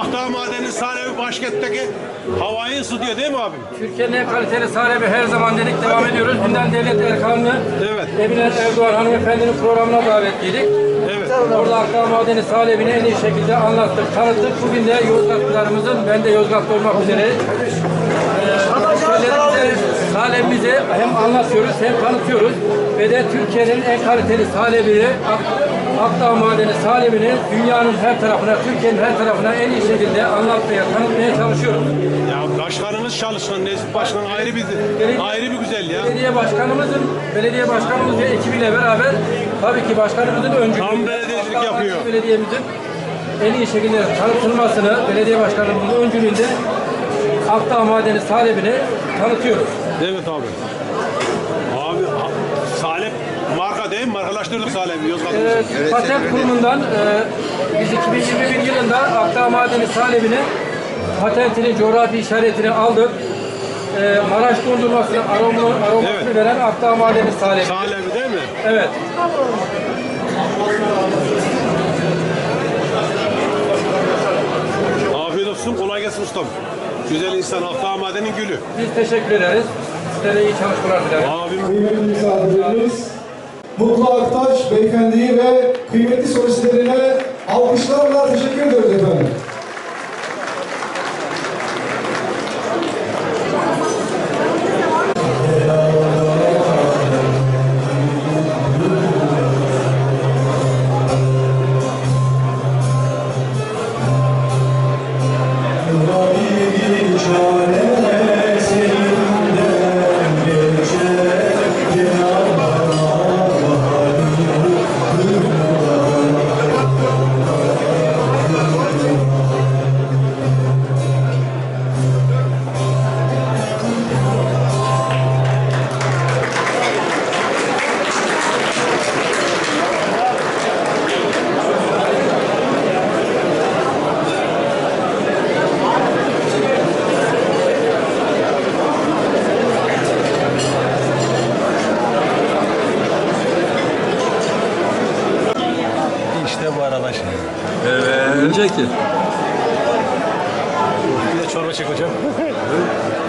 Akdağ Madeni Salebi Başkent'teki havayı ısıtıyor değil mi abi? Türkiye'nin en kaliteli sahibi her zaman dedik devam ediyoruz. Günden Devlet Erkanlı, Evet. Emine Erdoğan hanımefendinin programına davetliydik. Evet. Orada Akdağ Madeni salebini en iyi şekilde anlattık, tanıttık. Bugün de Yozgatlılarımızın, ben de Yozgatlı olmak üzere Ülkelerimize, salebimizi hem anlatıyoruz hem tanıtıyoruz. Ve de Türkiye'nin en kaliteli salebini, Ak- Akdağ Madeni salebini dünyanın her tarafına, Türkiye'nin her tarafına en iyi şekilde anlatmaya, tanıtmaya çalışıyoruz. Ya başkanımız çalışkan, Nezih Başkan ayrı bir ayrı bir güzel ya. Belediye başkanımızın, belediye başkanımız ve ekibiyle beraber tabii ki başkanımızın öncülüğünde Tam belediyecilik yapıyor. Belediyemizin en iyi şekilde tanıtılmasını belediye başkanımızın öncülüğünde Akdağ Madeni salebini tanıtıyoruz. Evet. Abi mi? Markalaştırdık Salep'i Yozgat'ımızı. Ee, Patent Kurumu'ndan e, biz 2021 yılında Akdağ Madeni salebini patentini, coğrafi işaretini aldık. E, Maraş dondurmasını, aromasını Evet. veren Akdağ Madeni salebi. Salep'i değil mi? Evet. Afiyet olsun, kolay gelsin ustam. Güzel insan, Akdağ Maden'in gülü. Biz teşekkür ederiz. Sizlere iyi çalışmalar dileriz. Abim Kıymetli misafirlerimiz, Mutlu Aktaş beyefendiyi ve kıymetli solistlerine alkışlarla işte bu arkadaş. Önceki. Bir de çorba çek hocam.